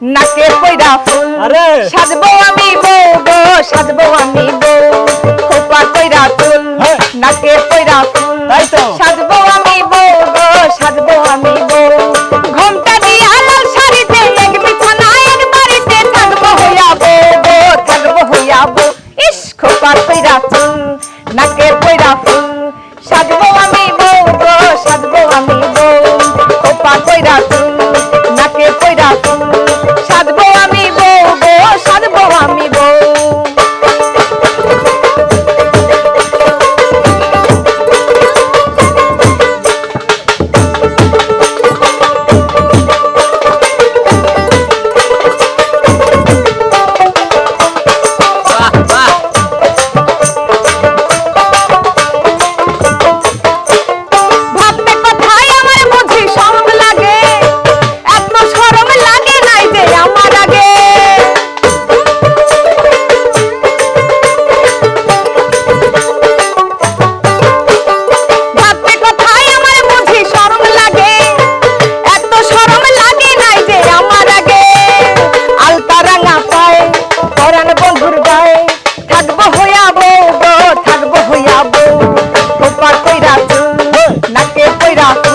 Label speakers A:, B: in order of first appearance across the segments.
A: নাকে কইরা ফুল
B: আরে।
A: সাজবো আমি বউ গো সাজবো আমি বউ খোপা কইরা চুল
B: হ্যাঁ।
A: নাকে কইরা ফুল
B: তাই তো।
A: সাজবো কইরা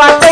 A: pra